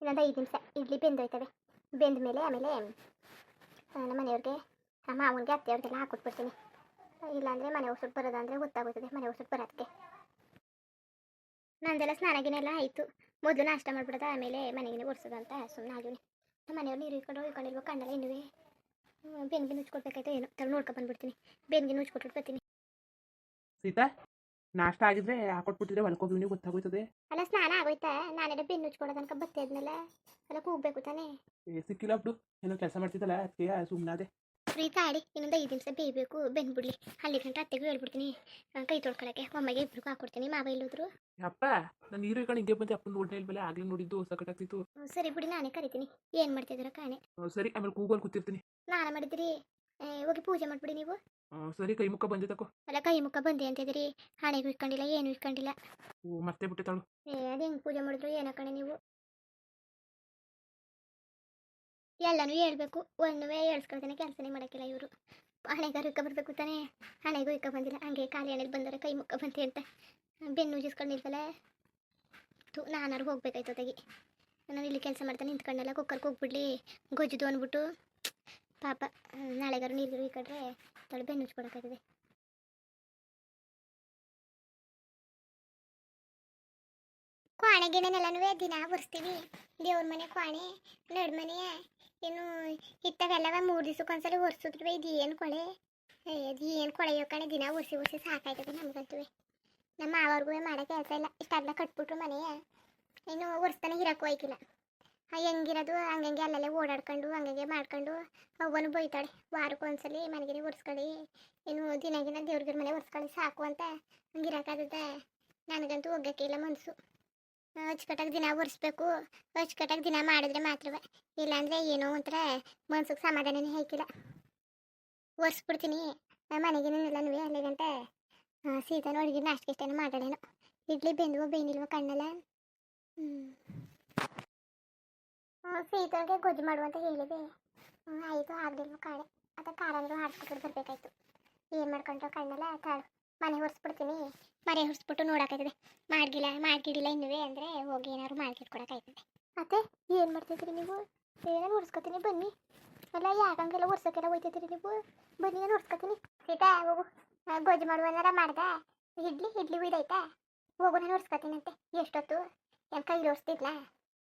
ಇನ್ನೊಂದು ಐದು ನಿಮಿಷ ಇಡ್ಲಿ ಬೆಂದೋಯ್ತವೆ. ಬೆಂದ ಮೇಲೆ ಆಮೇಲೆ ನಮ್ಮ ಮನೆಯವ್ರಿಗೆ, ನಮ್ಮ ಮಾವನಿಗೆ, ಅತ್ತೆಯವ್ರಿಗೆಲ್ಲ ಹಾಕೊಟ್ಬಿಡ್ತೀನಿ. ಇಲ್ಲಾಂದರೆ ಮನೆ ಹೊಸಟ್ಟು ಬರೋದಂದರೆ ಗೊತ್ತಾಗೋಯ್ತದೆ ಮನೆ ಹೊಸಟ್ಟು ಬರೋದಕ್ಕೆ. ನಂದೆಲ್ಲ ಸ್ನಾನಗಿನೆಲ್ಲ ಆಯಿತು. ಮೊದಲು ನಾಷ್ಟ ಮಾಡಿಬಿಡೋದು, ಆಮೇಲೆ ಮನೆಗೆ ಅಂತ ಸುಮ್ಮನೆ ಆಗಿವ್ನಿ. ನಮ್ಮ ಮನೆಯವ್ರು ನೀರು ಇಟ್ಕೊಂಡು ಇಟ್ಕೊಂಡಿಲ್ವೋ ಕಣ್ಣೆಲ್ಲ ಇನ್ನುವೇ ಬೆನ್ಗೆ ನುಚ್ಕೊಡ್ಬೇಕಾಯ್ತು ಏನೋ ತಲೆ ನೋಡ್ಕೊ ಬಂದ್ಬಿಡ್ತೀನಿ. ಬೆನ್ಗೆ ನುಚ್ಕೊಟ್ಬಿಟ್ಟು ಬರ್ತೀನಿ. ಸೀತಾ? ನಾಷ್ಟ ಆಗಿದ್ರೆ ಹಾಕೊಟ್ಬಿಟ್ಟಿದ್ರೆ ಹೊಲ್ಕೋಗಿ ನೀವು ಗೊತ್ತಾಗೋಯ್ತದೆ. ಅಲ್ಲ ಸ್ನಾನ ಆಗೋಯ್ತಾ? ನಾನ್ ಬೆನ್ನು ಉಚ್ಕೊಳ್ಳೋ ತನಕ ಬತ್ತೆ ಆದ್ಮೇಲೆ ಅಲ್ಲ ಹೋಗ್ಬೇಕು ತಾನೇ. ಏ ಸಿಕ್ಕಿಲ್ಲ ಬಿಡು. ಏನೋ ಕೆಲಸ ಮಾಡ್ತಿದ್ದಲ್ಲ ಅದಕ್ಕೆ ಸುಮ್ಮನಾದೆ ಪ್ರೀತಾ ತಾಡಿ ಇನ್ನೊಂದು ಐದು ನಿಮಿಷ ಬೇಯಬೇಕು. ಬೆಂದು ಬಿಡ್ಲಿ. ಅಲ್ಲಿ ಗಂಟೆ ಅತ್ತೆಗೂ ಹೇಳ್ಬಿಡ್ತೀನಿ. ಕೈ ತೊಳ್ಕೊಳಕ್ಕೆ. ಒಮ್ಮೆಗೆ ಇಬ್ರಿಗೂ ಹಾಕೊಡ್ತೀನಿ. ಮಾವ ಇಲ್ಲೋದ್ರು ಅಪ್ಪ ನಾನು ನೀರು ಕಣ ಹಿಂಗೆ ಬಂದೆ. ಅಪ್ಪನ ನೋಡ್ಲೇ ಇಲ್ವಲ್ಲ ಆಗ್ಲೇ ನೋಡಿದ್ದು ಸಕಟಾಗ್ತಿತ್ತು ಸರಿ ಬಿಡಿ ನಾನೇ ಕರಿತೀನಿ. ಏನು ಮಾಡ್ತಿದ್ದೀರ ಕಾಣೆ? ಸರಿ ಆಮೇಲೆ ಕೂಗೋಲ್ ಕೂತಿರ್ತೀನಿ. ಸ್ನಾನ ಮಾಡಿದ್ರಿ? ಹೋಗಿ ಪೂಜೆ ಮಾಡ್ಬಿಡಿ ನೀವು. ಸರಿ ಕೈ ಮುಖ ಬಂದೆ ತಕೋ. ಅಲ್ಲ ಕೈ ಮುಖ ಬಂದೆ ಅಂತಿದ್ರಿ ಹಣೆಗೂ ಇಟ್ಕೊಂಡಿಲ್ಲ ಏನು ಇಟ್ಕೊಂಡಿಲ್ಲ. ಓ ಮತ್ತೆ ಬಿಟ್ಟೆ ತಾಳು. ಏ ಅದು ಹೆಂಗೆ ಪೂಜೆ ಮಾಡಿದ್ರು ಏನ ಕಣೆ ನೀವು. ಎಲ್ಲನೂ ಹೇಳ್ಬೇಕು ಒಂದುವೇ ಹೇಳ್ಸ್ಕೊಳ್ತಾನೆ ಕೆಲಸನೇ ಮಾಡೋಕ್ಕಿಲ್ಲ ಇವರು. ಹಣೆಗಾರು ಇಕ್ಕ ಬರಬೇಕು ತಾನೆ. ಹಣೆಗೂ ಇಕ್ಕ ಬಂದಿಲ್ಲ ಹಂಗೆ ಖಾಲಿ ಹಣೆಲಿ ಬಂದರೆ ಕೈ ಮುಕ್ಕ ಬಂತೆ ಅಂತ. ಬೆನ್ನು ಉಜಿಸ್ಕೊಂಡಿಲ್ವಲ್ಲ ತು ನಾನಾರು ಹೋಗ್ಬೇಕಾಯ್ತು ತೆಗಿ ನಾನು ಇಲ್ಲಿ ಕೆಲಸ ಮಾಡ್ತಾನೆ ನಿಂತ್ಕೊಂಡಲ್ಲ ಕುಕ್ಕರ್ಗೆ ಹೋಗ್ಬಿಡ್ಲಿ ಗೊಜ್ಜುದು ಅಂದ್ಬಿಟ್ಟು ಪಾಪ ನಾಳೆಗಾರು ನೀರು ಈ ಕಡೆ ಬೆನ್ನು ನುಚ್ಕೊಡೋಕ್ಕಾಗಿದೆ ಕ್ವಾಣೆ ಗಿಣನೆಲ್ಲನೂ ದಿನ ಬರ್ಸ್ತೀವಿ ದೇವ್ರ ಮನೆ ಕ್ವಾಣೆ ನಡ್ ಮನೆ ಏನು ಇತ್ತವೆಲ್ಲವ ಮೂರು ದಿವ್ಸಕ್ಕೊಂದ್ಸಲ ಒರೆಸಿದ್ವಿ ಇದು ಏನು ಕೊಳೆ? ಇದು ಏನು ಕೊಳೆಯೋ ಕಣೆ? ದಿನ ಒರೆಸಿ ಒರೆಸಿ ಸಾಕಾಯ್ತದೆ ನಮ್ಗಂತೂ ನಮ್ಮ ಮಾವರ್ಗೂ ಮಾಡೋ ಕೆಲಸ ಇಲ್ಲ ಇಷ್ಟಾಗ್ಲ ಕಟ್ಬಿಟ್ರು ಮನೆಯ. ಇನ್ನು ಒರೆಸ್ತಾನೆ ಇರಕ್ಕೂ ಆಯ್ಕಿಲ್ಲ. ಆ, ಹೆಂಗಿರೋದು, ಹಂಗಂಗೆ ಅಲ್ಲಲ್ಲೇ ಓಡಾಡ್ಕೊಂಡು, ಹಂಗಂಗೆ ಮಾಡ್ಕೊಂಡು ಅವನು ಬೈತಾಳೆ. ವಾರಕ್ಕೊಂದ್ಸಲಿ ಮನೆಗಿರಿ ಒರೆಸ್ಕೊಳ್ಳಿ ಏನು ದಿನ ದಿನ ದೇವ್ರಿಗೆ ಮನೆ ಒರೆಸ್ಕೊಳ್ಳಿ ಸಾಕು ಅಂತ ಹಂಗಿರಕ್ಕಾಗತ್ತೆ ನನಗಂತೂ ಹೋಗಕ್ಕೆ ಇಲ್ಲ ಮನಸ್ಸು ಅಚ್ಚುಕಟ್ಟಾಗಿ ದಿನ ಒರೆಸ್ಬೇಕು ಅಚ್ಚುಕಟ್ಟಾಗಿ ದಿನ ಮಾಡಿದ್ರೆ ಮಾತ್ರವೇ. ಇಲ್ಲಾಂದರೆ ಏನೋ ಒಂಥರ ಮನ್ಸಿಗೆ ಸಮಾಧಾನನೇ ಹಾಕಿಲ್ಲ ಒರೆಸ್ಬಿಡ್ತೀನಿ ಮನೆಗೇನೆಲ್ಲನೂ ಅಲ್ಲಿ ಗಂಟೆ. ಸೀತಾನ ಅಡುಗೆ ನಾಷ್ಟಕ್ಕೆ ಇಷ್ಟೇನೋ ಮಾತಾಡೇನೋ. ಇಡ್ಲಿ ಬೆಂದ್ವೋ ಬೇನಿಲ್ವ ಕಣ್ಣಲ್ಲ. ಹ್ಞೂ ಸೀತಾನಿಗೆ ಗೊಜ್ಜು ಮಾಡು ಅಂತ ಹೇಳಿದೆ. ಆಯಿತು ಆಗಲಿಲ್ಲ ಕಾಳೆ. ಅಥವಾ ಖಾರನೂ ಆಡ್ಸ್ಬಿಟ್ಟು ಬರಬೇಕಾಯ್ತು. ಏನು ಮಾಡ್ಕೊಂಡ್ರು ಕಣ್ಣಲ್ಲ, ತಾಳು. ಮನೆ ಹೊರಿಸ್ಬಿಡ್ತೀನಿ ಮನೆ ಹೊರಿಸ್ಬಿಟ್ಟು ನೋಡೋಕ್ಕಾಯ್ತದೆ ಮಾಡ್ಗಿಲ್ಲ, ಮಾಡ್ಗಿಡಿಲ್ಲ ಇನ್ನುವೇ ಅಂದರೆ ಹೋಗಿ ಏನಾದ್ರು ಮಾಡ್ಕಿಟ್ಕೊಡಕ್ಕಾಯ್ತದೆ ಮತ್ತೆ ಏನು ಮಾಡ್ತಿದ್ರಿ ನೀವು? ಏನಾರು ಹೊರಿಸ್ಕೊತೀನಿ ಬನ್ನಿ. ಅಲ್ಲ, ಯಾಕಂಗೆಲ್ಲ ಹೊರ್ಸೋಕ್ಕೆಲ್ಲ ಹೋಯ್ತಿದ್ರಿ ನೀವು? ಬನ್ನಿ, ನಾನು ಹೊರಿಸ್ಕೊತೀನಿ ಸೀತಾ, ಹೋಗು. ಗೊಜ್ಜು ಗೊಜ್ಜು ಮಾಡುವನಾರ ಮಾಡ್ದ? ಇಡ್ಲಿ ಇಡ್ಲಿ ಉಯ್ದೈತಾ ಹೋಗು, ನಾನು ಹೊರಿಸ್ಕೊತೀನಂತೆ ಎಷ್ಟೊತ್ತು? ಏನು ಕೈಲಿ ಒರೆಸ್ತಿದ್ಲ?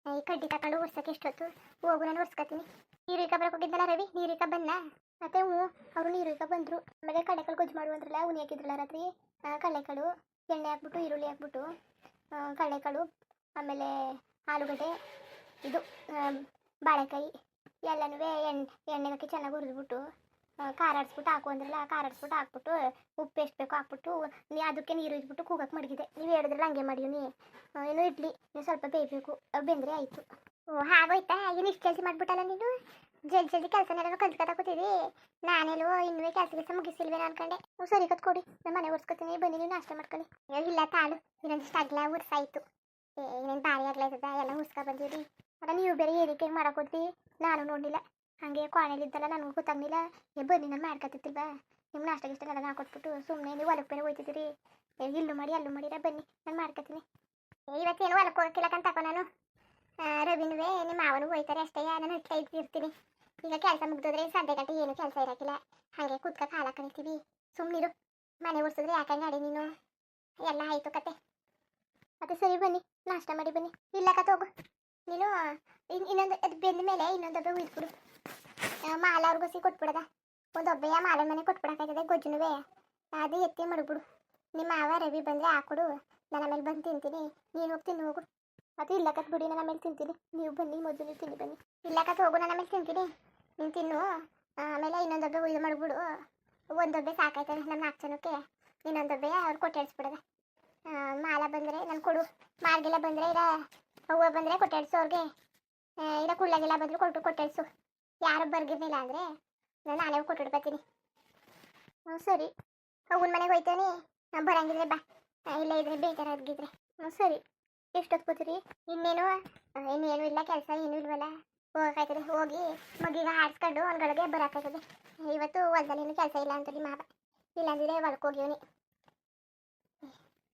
ಈ ಕಡ್ಡಿ ತಕೊಂಡು ಒರ್ಸಕ್ಕೆ ಎಷ್ಟೊತ್ತು? ಹೋಗು, ನಾನು ಒರೆಸ್ಕೊತೀನಿ. ನೀರು ಇಕ್ಕ ಬರಕ್ಕೆ ಹೋಗಿದ್ದಲ್ಲ ರವಿ? ನೀರು ಇಕ್ಕ ಬಂದ ಮತ್ತೆ ಹ್ಞೂ, ಅವರು ನೀರು ಇಕ್ಕ ಬಂದರು. ಆಮೇಲೆ ಕಡಲೆಕಾಳು ಗೊಜ್ಜು ಮಾಡುವಂದ್ರಲ್ಲ ಉನಿ ಹಾಕಿದ್ರಲ್ಲ ರಾತ್ರಿ? ಕಡಲೆಕಾಳು, ಎಣ್ಣೆ ಹಾಕ್ಬಿಟ್ಟು, ಈರುಳ್ಳಿ ಹಾಕ್ಬಿಟ್ಟು ಕಡಲೆಕಾಳು, ಆಮೇಲೆ ಆಲೂಗಡ್ಡೆ, ಇದು ಬಾಳೆಕಾಯಿ, ಎಲ್ಲನೂ ಎಣ್ಣೆ ಎಣ್ಣೆಗಾಕಿ ಚೆನ್ನಾಗಿ ಹುರಿದ್ಬಿಟ್ಟು ಖಾರ ಆಡಿಸ್ಬಿಟ್ಟು ಹಾಕು ಅಂದ್ರಲ್ಲ, ಖಾರ ಆಡಿಸ್ಬಿಟ್ಟು ಹಾಕ್ಬಿಟ್ಟು ಉಪ್ಪು ಎಷ್ಟು ಬೇಕೋ ಹಾಕ್ಬಿಟ್ಟು ನೀ ಅದಕ್ಕೆ ನೀರು ಇದ್ಬಿಟ್ಟು ಕೂಗಕ್ಕೆ ಮಡಗಿದೆ ನೀವು ಹೇಳಿದ್ರಲ್ಲ ಹಂಗೆ ಮಾಡಿ ಏನು ಇಡ್ಲಿ ನೀವು ಸ್ವಲ್ಪ ಬೇಯಬೇಕು ಬೆಂದರೆ ಆಯಿತು. ಓ, ಹಾಗೋಯ್ತಾ? ಏನು ಇಷ್ಟು ಜಲ್ದಿ ಮಾಡಿಬಿಟ್ಟಲ್ಲ ನೀನು? ಜಲ್ದಿ ಜಲ್ದಿ ಕೆಲಸನೆಲ್ಲ ಕಲ್ತ್ಕೊತಾ ಕೂತಿದ್ದಿ ನಾನೆಲ್ಲೋ ಇನ್ನೂ ಕೆಲಸ ಕೆಲಸ ಮುಗಿಸಿಲ್ವೇನೋ ಅನ್ಕೊಂಡೆ. ಸರಿ ಕತ್ಕೊಡಿ ನಾನು ಮನೆ ಒರ್ಸ್ಕೊತೀನಿ. ಬನ್ನಿ ನೀವು ನಾಷ್ಟ ಮಾಡ್ಕೊಳ್ಳಿ. ಇಲ್ಲ ತಾಳು. ಇನ್ನೊಂದಿಷ್ಟು ಅಗ್ಲ ಉರ್ಸಾಯಿತು ಏನೇನು ಭಾರಿ ಆಗ್ಲಾಯ್ತದ ಎಲ್ಲ ಹುಸ್ಕ ಬಂದಿರಿ ಅದ ನೀವು ಬೇರೆ ಏರಿಕೆ ಮಾಡೋಕೊಡ್ತೀವಿ ನಾನು ನೋಡಲಿಲ್ಲ. ಹಾಗೆ ಇದ್ದಲ್ಲ ನನಗೂ ಗೊತ್ತಾಗ್ಲಿಲ್ಲ ಏ ಬನ್ನಿ ನಾನು ಮಾಡ್ಕೊತಿತ್ತಿಲ್ವಾ ನಿಮ್ಮ ನಾಷ್ಟ ಇಷ್ಟ ನಾ ಹಾಕೊಟ್ಬಿಟ್ಟು ಸುಮ್ಮನೆ ನೀವು ಹೊಲಕ್ಕೆ ಬೇರೆ ಹೋಯ್ತಿದ್ದೀರಿ. ಇಲ್ಲೂ ಮಾಡಿ ಅಲ್ಲೂ ಮಾಡಿರ ಬನ್ನಿ ನಾನು ಮಾಡ್ಕೊತೀನಿ. ಏ, ಇವತ್ತೇನು ಹೊಲಕ್ಕೆ ಹೋಗಕ್ಕಿಲ್ಲ ಕಂತಪ್ಪ ನಾನು. ರವಿನುವೆ ನಿಮ್ಮ ಮಾವನು ಹೋಯ್ತಾರೆ ಅಷ್ಟೇ ನಾನು ಇಟ್ಟ ಇರ್ತೀನಿ ಈಗ ಕೆಲಸ ಮುಗ್ದೋದ್ರೆ ಸಂಡೆ ಗಂಟೆ ಏನು ಕೆಲಸ ಇರೋಕ್ಕಿಲ್ಲ ಹಾಗೆ ಕುತ್ಕ ಕಾಲ ಕರಿತೀವಿ ಸುಮ್ಮನಿರು ಮನೆ ಓಡಿಸಿದ್ರೆ ಯಾಕೆ ಗಾಡಿ ನೀನು? ಎಲ್ಲ ಆಯಿತು ಕತೆ. ಮತ್ತೆ ಸರಿ ಬನ್ನಿ ನಾಷ್ಟ ಮಾಡಿ ಬನ್ನಿ. ಇಲ್ಲ ಕತೆ ಹೋಗು. ನೀನು ಇನ್ನೊಂದು ಅದು ಬೆಂದ ಮೇಲೆ ಇನ್ನೊಂದು ಒಬ್ಬ ಉಯ್ದ್ಬಿಡು ಮಾಲ ಅವ್ರಿಗೂ ಸಿ ಕೊಟ್ಬಿಡದ. ಒಂದು ಒಬ್ಬೆಯ ಮಾಲ ಮನೆ ಕೊಟ್ಬಿಡಕ್ಕಾಗ್ತದೆ ಗೊಜ್ಜುನುವೆ. ಅದು ಎತ್ತಿ ಮಡಗ್ಬಿಡು. ನಿಮ್ಮ ಮಾವ ರವಿ ಬಂದರೆ ಹಾಕೊಡು ನಾನು ಮೇಲೆ ಬಂದು ತಿಂತೀನಿ. ನೀನು ಹೋಗಿ ತಿನ್ನು ಹೋಗು. ಅದು ಇಲ್ಲ ಕತ್ ಬಿಡಿ ನಾನು ಮೇಲೆ ತಿಂತೀನಿ. ನೀವು ಬನ್ನಿ, ಮೊದಲು ನೀವು ತಿನ್ನಿ ಬನ್ನಿ. ಇಲ್ಲ ಕತ್ ಹೋಗು ನಾನು ಮೇಲೆ ತಿಂತೀನಿ. ನೀನು ತಿನ್ನು. ಆಮೇಲೆ ಇನ್ನೊಂದೊಬ್ಬೆ ಉಯ್ದು ಮಾಡ್ಬಿಡು ಒಂದೊಬ್ಬೆ ಸಾಕಾಯ್ತದೆ ನಮ್ಮ ನಾಲ್ಕು ಜನಕ್ಕೆ. ಇನ್ನೊಂದೊಬ್ಬೆ ಅವ್ರು ಕೊಟ್ಟಾಡಿಸ್ಬಿಡದೆ ಮಾಲ ಬಂದರೆ ನಾನು ಕೊಡು. ಮಾರ್ಗಿಲ್ಲ ಬಂದರೆ ಇರ. ಹೂವು ಬಂದರೆ ಕೊಟ್ಟಾಡಿಸು ಅವ್ರಿಗೆ. ಇರ ಕುಳ್ಳಗೆಲ್ಲ ಬಂದರೂ ಕೊಟ್ಟು ಕೊಟ್ಟಾಡಿಸು ಯಾರು ಬರ್ಗಿರ್ಲಿಲ್ಲ ಅಂದರೆ ನಾನು ನಾನೇ ಕೊಟ್ಟಿಡ್ಬತ್ತೀನಿ ಹ್ಞೂ ಸರಿ. ಹೋಗುನ್ ಮನೆಗೆ ಹೋಯ್ತಾನೆ. ಬರಂಗಿದ್ರೆ ಬಾ. ಇಲ್ಲ ಇದ್ರೆ ಬೇಜಾರಾಗಿದ್ರೆ ಹ್ಞೂ ಸರಿ. ಎಷ್ಟೊತ್ತು ಕೂತೀರಿ? ಇನ್ನೇನು? ಇನ್ನೇನು ಇಲ್ಲ, ಕೆಲಸ ಏನೂ ಇಲ್ವಲ್ಲ? ಹೋಗಾಯ್ತದೆ ಹೋಗಿ ಮಗಿಗೆ ಆಡಿಸ್ಕೊಂಡು ಒಳಗಡೆಗೆ ಬರೋಕ್ಕಾಯ್ತದೆ ಇವತ್ತು ಹೊಲ್ದಲ್ಲಿ ಕೆಲಸ ಇಲ್ಲ ಅಂತೇಳಿ ಮಾವ. ಇಲ್ಲಾಂದಿದ್ರೆ ಹೊಲಕ್ಕೆ ಹೋಗಿವನಿ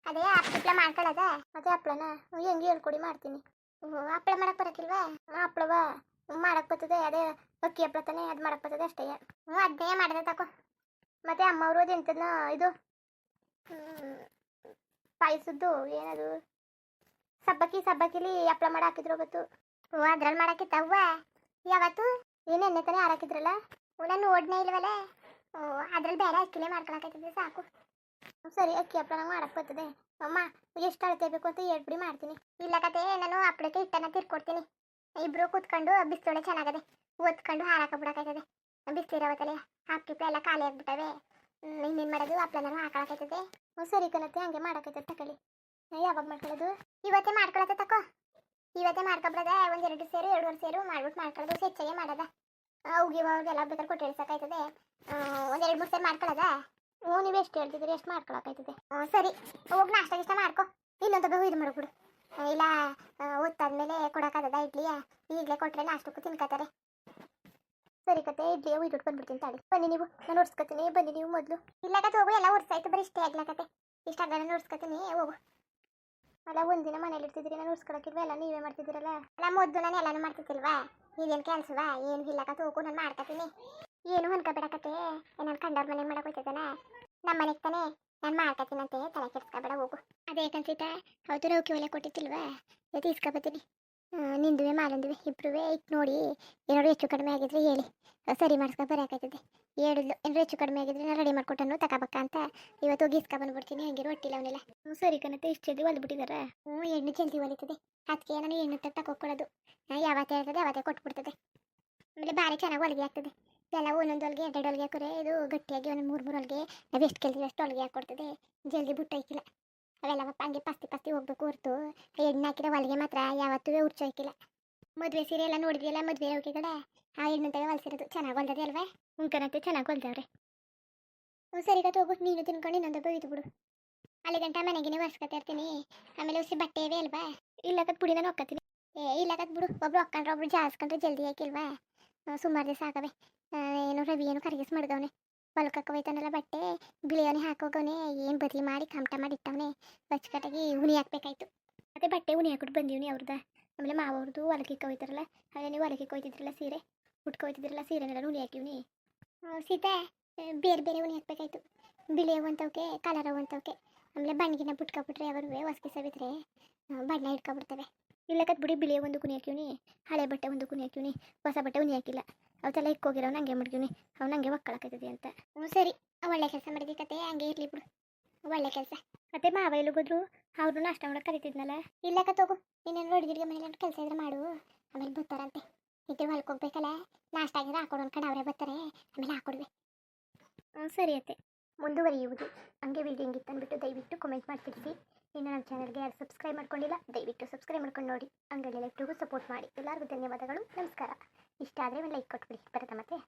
ಅದೇ ಹಪ್ಪಳ ಮಾಡ್ಕೊಳ್ಳೋದ ಅದೇ ಅಪ್ಪಳನ ಹೆಂಗೆ ಹೇಳ್ಕೊಡಿ ಮಾಡ್ತೀನಿ. ಓ ಹಪ್ಪಳ ಮಾಡಕ್ ಬರಕಿಲ್ವಾ? ಹಪ್ಪಳವ ಮಾಡಕ್ ಬರ್ತದೆ, ಅದೇ ಅಕ್ಕಿ ಹಪ್ಪಳ ತಾನೆ ಅದು ಮಾಡಕ್ ಬರ್ತದೆ ಅಷ್ಟೇ. ಹ್ಞೂ ಅದನ್ನೇ ಮಾಡಿದೆ ತಕೋ. ಮತ್ತೆ ಅಮ್ಮ ಅವರು ಅದೆಂತದ್ನ ಇದು ಪಾಯಸದ್ದು ಏನದು? ಸಬ್ಬಕ್ಕಿ, ಸಬ್ಬಕ್ಕಿಲಿ ಹಪ್ಪಳ ಮಾಡಿ ಹಾಕಿದ್ರು ಅವತ್ತು. ಓ ಅದ್ರಲ್ಲಿ ಮಾಡಕ್ಕಿತ್ತವ್ವ ಯಾವತ್ತು? ಏನು ಎಣ್ಣೆ ತಾನೇ ಹ್ಞೂ ನಾನು ಓಡ್ನೇ ಇಲ್ವಲ್ಲ ಅದ್ರಲ್ಲಿ ಬೇರೆ ಅಕ್ಕಿಲೇ ಮಾಡ್ಕೊಳಕತ್ತಿದ್ದೆ ಸಾಕು. ಸರಿ, ಅಕ್ಕಿ ಹಪ್ಪಳ ನಂಗೆ ಮಾಡಕ್ಕೆ ಬರ್ತದೆ. ಅಮ್ಮ, ಎಷ್ಟು ಅಳತೆ ಬೇಕು ಅಂತ ಹೇಳ್ಬಿಡಿ, ಮಾಡ್ತೀನಿ. ಇಲ್ಲ ಕತೆ, ನಾನು ಹಪ್ಪಳಕ್ಕೆ ಹಿಟ್ಟನ್ನು ತಿರ್ಕೊಡ್ತೀನಿ. ಇಬ್ರು ಕುತ್ಕೊಂಡು ಬಿಸಿಲೊಳೆ ಚೆನ್ನಾಗದೆ ಓದ್ಕೊಂಡು ಹಾರಾಕ ಬಿಡಕಾಯ್ತದೆ. ತಲೆ ಹಾಕಿ ಎಲ್ಲ ಖಾಲಿ ಆಗ್ಬಿಟ್ಟವೆ. ಇನ್ನೇನು ಮಾಡೋದು? ಹಪ್ಪಳನ ಹಾಕೊಳಕೈತದೆ. ಸರಿ ಕಲತ್ತೆ ಹಂಗೆ ಮಾಡಕೈತದೆ ತಕೊಳ್ಳಿ. ಯಾವಾಗ ಮಾಡ್ಕೊಳ್ಳೋದು? ಇವತ್ತೇ ಮಾಡ್ಕೊಳತ್ತೆ ತಕೋ. ಇವತ್ತೇ ಮಾಡ್ಕೊಬಿಡದ, ಒಂದೆರಡು ಸೇರು, ಎರಡುವರೆ ಸೇರು ಮಾಡ್ಬಿಟ್ಟು ಮಾಡ್ಕೊಳ್ಳೋದು ಹೆಚ್ಚಾಗೆ ಮಾಡೋದ. ಅವ್ಗೆ ಅವ್ರಿಗೆಲ್ಲ ಬೇಕಾದ್ರೆ ಕೊಟ್ಟು ಇಳಿಸೋಕಾಯ್ತದೆ. ಒಂದೆರಡು ಮೂರು ಸೇರು ಮಾಡ್ಕೊಳ್ಳೋದ ಹ್ಞೂ ನೀವು ಎಷ್ಟು ಹೇಳ್ತಿದ್ದೀರಿ? ಎಷ್ಟು ಮಾಡ್ಕೊಳಕಾಯ್ತದೆ? ಸರಿ, ಹೋಗಿ ನಾಷ್ಟ ಗಿಷ್ಟ ಮಾಡ್ಕೊ. ಇನ್ನೊಂದು ಇದು ಮಾಡ್ಬಿಡು ಇಲ್ಲ ಓದ್ತಾದ್ಮೇಲೆ ಕೊಡೋಕ್ಕಾಗದ ಇಡ್ಲಿಯ ಈಗಲೇ ಕೊಟ್ಟರೆ ನಾಷ್ಟಕ್ಕೂ ತಿನ್ಕೋತಾರೆ ಸರಿ ಕತೆ, ಇಡ್ಲಿ ಇಟ್ಬಿಟ್ಟು ಬಂದ್ಬಿಡ್ತೀನಿ ತಾಳಿ. ಬನ್ನಿ ನೀವು, ನಾನು ಓಡಿಸ್ಕೊತೀನಿ. ಬನ್ನಿ ನೀವು ಮೊದಲು. ಇಲ್ಲ ಕತೆ, ಹೋಗು, ಎಲ್ಲ ಓಡಿಸಾಯ್ತು, ಬರೀ ಇಷ್ಟೇ ಆಗ್ಲಕತೆ ಇಷ್ಟ ಆಗಲ್ಲ ನೋಡ್ಸ್ಕೊತೀನಿ ಹೋಗು. ಅಲ್ಲ ಒಂದಿನ ಮನೇಲಿ ಇರ್ತಿದ್ರಿ ನಾನು ಉಡ್ಸ್ಕೊಳಕಿಲ್ವ ಎಲ್ಲ ನೀವೇ ಮಾಡ್ತಿದ್ದೀರಲ್ಲ? ಅಲ್ಲ, ಮೊದಲು ನಾನು ಎಲ್ಲಾನು ಮಾಡ್ತಿದ್ದಿಲ್ವಾ ನೀವೇನು ಕೆಲಸವಾ? ಏನು ಇಲ್ಲ ಕತೆ, ಹೋಗು, ನಾನು ಮಾಡ್ಕೊತೀನಿ. ಏನು ಅನ್ಕೋಬೇಡಕತೆ ನಾನು ಕಂಡವ್ರ ಮನೆಗೆ ಮಾಡಕ್ಕೆ ಹೋಗ್ತಿದ್ದಾನ? ನಮ್ಮ ಮನೆಗೆ ತಾನೇ? ನಾನು ಮಾಡ್ಕೊತೀನಂತೆ, ತಲೆ ಕೆಡ್ಸ್ಕೊಬೇಡ, ಹೋಗು. ಅದೇ ಕನ್ಸಿತ ಹೌದು ರೌಕಿ ಒಲೆ ಕೊಟ್ಟಿದ್ದಿಲ್ವಾ? ಇದು ಇಸ್ಕೊಬತ್ತೀನಿ ನಿಂದುವೆ ಮಾಲಂದುವೆ ಇಬ್ಬರುವೆ ಈಗ ನೋಡಿ. ಏನಾದ್ರು ಹೆಚ್ಚು ಕಡಿಮೆ ಆಗಿದ್ರೆ ಹೇಳಿ. ಸರಿ ಮಾಡಿಸ್ಕೊ ಬರೋಕಾಯ್ತದೆ ಹೇಳಿದ್ಲು ಏನಾರು ಹೆಚ್ಚು ಕಡಿಮೆ ಆಗಿದ್ರೆ ನಾನು ರೆಡಿ ಮಾಡ್ಕೊಟ್ಟನು ತಗೋಬೇಕ ಅಂತ ಇವತ್ತು ಹೋಗಿ ಇಸ್ಕೊ ಬಂದ್ಬಿಡ್ತೀನಿ. ಹಂಗೆ ರೊಟ್ಟಿಲ್ಲ ಅವನಿಲ್ಲ. ಹ್ಞೂ ಸರಿ ಕಣತೆ ಇಷ್ಟು ಜಲ್ದಿ ಹೊಲ್ಬಿಟ್ಟಿದಾರ ಹ್ಞೂ ಎಣ್ಣೆ ಜಲ್ದಿ ಹೊಲಿತದೆ ಅದಕ್ಕೆ ನಾನು ಎಣ್ಣೆ ತಕ್ಕ ನಾನು ಯಾವತ್ತೇ ಹೇಳ್ತದೆ ಅವತ್ತೇ ಕೊಟ್ಬಿಡ್ತದೆ. ಆಮೇಲೆ ಭಾರಿ ಚೆನ್ನಾಗಿ ಹೊಲಿಗೆ ಆಗ್ತದೆ. ಎಲ್ಲ ಒಂದೊಂದು ಹೊಲಿಗೆ ಎರಡು ಹೊಲಿಗೆ ಹಾಕೋರೆ ಇದು ಗಟ್ಟಿಯಾಗಿ ಒಂದು ಮೂರು ಮೂರು ಹೊಲಿಗೆ ನಾವು ಎಷ್ಟು ಕೇಳ್ತೀವಿ ಅಷ್ಟು ಹೊಲಿಗೆ ಹಾಕೊಡ್ತದೆ. ಜಲ್ದಿ ಬುಟ್ಟೈಕಿಲ್ಲ ಅವೆಲ್ಲ ಹಂಗೆ ಪಸ್ತಿ ಪಸ್ತಿ ಹೋಗ್ಬೇಕು ಹೊರ್ತು. ಎಣ್ಣೆ ಹಾಕಿರೋ ಹೊಲಿಗೆ ಮಾತ್ರ ಯಾವತ್ತೂ ಉರ್ಚೋಯ್ಕಿಲ್ಲ ಮದುವೆ ಸೀರೆ ಎಲ್ಲ ನೋಡಿದ್ಯಲ್ಲ ಮದುವೆ ಹೋಗಿ ಕಡೆ ಆ ಎಣ್ಣೆಂತಾಗ ಹೊಲ್ಸಿರೋದು. ಚೆನ್ನಾಗಿ ಹೊಲ್ದದೆ ಅಲ್ವಾ? ಉಂಕನಂತೆ ಚೆನ್ನಾಗಿ ಹೊಲ್ದವ್ರೆ. ಹ್ಞೂ ಸರಿ ಕತ್ ಹೋಗು ನೀನು ತಿನ್ಕೊಂಡು ಇನ್ನೊಂದು ಇದು ಬಿಡು. ಅಲ್ಲಿ ಗಂಟ ಮನೆಗೆ ಒರ್ಸ್ಕೊತಾ ಇರ್ತೀನಿ. ಆಮೇಲೆ ಉಸಿ ಬಟ್ಟೆ ಇವೆ ಅಲ್ವಾ? ಇಲ್ಲ ಕತ್ ಬಿಡಿ ನಾನು ಒಕ್ಕತ್ತೀನಿ. ಏ ಇಲ್ಲ ಕತ್ ಬಿಡು. ಒಬ್ರು ಒಕ್ಕಂಡ್ರೆ ಒಬ್ರು ಜಾಸ್ಕೊಂಡ್ರೆ ಜಲ್ದಿ ಹಾಕಿಲ್ವಾ ಸುಮಾರು ದಿವಸ ಆಗವೆ. ಏನು ರವಿ ಏನು ಕರಗಿಸ್ ಮಾಡಿದವನೆ. ಹೊಲ್ಕಕ್ಕೆ ಹೋಯ್ತಾನಲ್ಲ ಬಟ್ಟೆ ಬಿಳಿಯೋನೆ ಹಾಕೋಗವನೆ, ಏನು ಬದಲಿ ಮಾಡಿ ಕಮಟ ಮಾಡಿ ಇಟ್ಟವನೆ ಬಚ್ಕಟ್ಟಾಗಿ ಉನಿ ಹಾಕ್ಬೇಕಾಯ್ತು. ಅದೇ ಬಟ್ಟೆ ಉನಿ ಹಾಕ್ಬಿಟ್ಟು ಬಂದೀವ್ನಿ ಅವ್ರದ. ಆಮೇಲೆ ಮಾವ್ರದ್ದು ಹೊಲಕ್ಕೆ ಹೋಯ್ತಾರಲ್ಲ ಅದೇ ನೀವು ಹೊಲಕ್ಕೆ ಹೋಯ್ತಿದ್ರಲ್ಲ ಸೀರೆ ಉಟ್ಕೋಯ್ತಿದ್ರಲ್ಲ ಸೀರೆನೆಲ್ಲ ಉನಿ ಹಾಕಿವ್ನಿ ಸೀತೆ ಬೇರೆ ಬೇರೆ ಉನಿ ಹಾಕ್ಬೇಕಾಯ್ತು. ಬಿಳಿ ಅಂತವಕ್ಕೆ ಕಲರ್ ಅಂತವಕ್ಕೆ ಆಮೇಲೆ ಬಣ್ಣಿಗಿನ ಬಿಟ್ಕೊಬಿಟ್ರೆ ಅವರುವೆ, ಹೊಸ್ಕಿ ಸವಿದ್ರೆ ಬಣ್ಣ ಇಟ್ಕೊಬಿಡ್ತವೆ ಇಲ್ಲಕತ್ ಬಿಡಿ ಬಿಳಿಯ ಒಂದು ಕುನಿ ಹಾಕಿವ್ನಿ ಹಳೆ ಬಟ್ಟೆ ಒಂದು ಕುನಿ ಹಾಕಿವ್ನಿ ಹೊಸ ಬಟ್ಟೆ ಉನಿ ಹಾಕಿಲ್ಲ. ಅವತ್ತೆಲ್ಲ ಇಕ್ಕೋಗಿರೋ ಹಂಗೆ ಮಡ್ಗಿವ್ನಿ ಅವ್ನು ಹಂಗೆ ಒಕ್ಕಳಕೈತದೆ ಅಂತ. ಹ್ಞೂ ಸರಿ ಒಳ್ಳೆ ಕೆಲಸ ಮಾಡಿದ್ವಿ ಕತೆ, ಹಂಗೆ ಇರಲಿ ಬಿಡು. ಒಳ್ಳೆ ಕೆಲಸ. ಮತ್ತೆ ಮಾವ ಎಲ್ಲಿಗೋದ್ರು ಅವ್ರು ನಾಷ್ಟ ಮಾಡಕ್ಕೆ ಕರಿತಿದ್ನಲ್ಲ. ಇಲ್ಲ ಕತ್ತೋಗು ಇನ್ನೇನು ಅಡುಗೆ ಮನೇಲಿ ಕೆಲಸ ಇದ್ರೆ ಮಾಡು. ಆಮೇಲೆ ಬರ್ತಾರಂತೆ. ಇದ್ರೆ ಹೊಲ್ಕ್ ಹೋಗ್ಬೇಕಲ್ಲ. ನಾಷ್ಟ ಆಗಿದ್ರೆ ಹಾಕೊಡು ಅನ್ಕೊಂಡು ಅವರೇ ಬರ್ತಾರೆ. ಆಮೇಲೆ ಹಾಕೊಡ್ವೆ. ಹ್ಞೂ ಸರಿ ಅತ್ತೆ. ಮುಂದುವರಿಯುವುದು. ಹಂಗೆ ವಿಡಿಯೋ ಹಿಂಗಿತ್ತು ಅಂದ್ಬಿಟ್ಟು ದಯವಿಟ್ಟು ಕಮೆಂಟ್ ಮಾಡ್ತಿರ್ತೀವಿ ಇನ್ನು ನಮ್ಮ ಚಾನಲ್ಗೆ ಯಾರು ಸಬ್ಸ್ಕ್ರೈಬ್ ಮಾಡ್ಕೊಂಡಿಲ್ಲ, ದಯವಿಟ್ಟು ಸಬ್ಸ್ಕ್ರೈಬ್ ಮಾಡ್ಕೊಂಡು ನೋಡಿ. ಹಂಗೆ ಎಲ್ಲರಿಗೂ ಸಪೋರ್ಟ್ ಮಾಡಿ. ಎಲ್ಲರಿಗೂ ಧನ್ಯವಾದಗಳು. ನಮಸ್ಕಾರ. ಇಷ್ಟ ಆದರೆ ಒಂದು ಲೈಕ್ ಕೊಟ್ಬಿಡಿ. ಬರುತ್ತಾ ಮತ್ತೆ?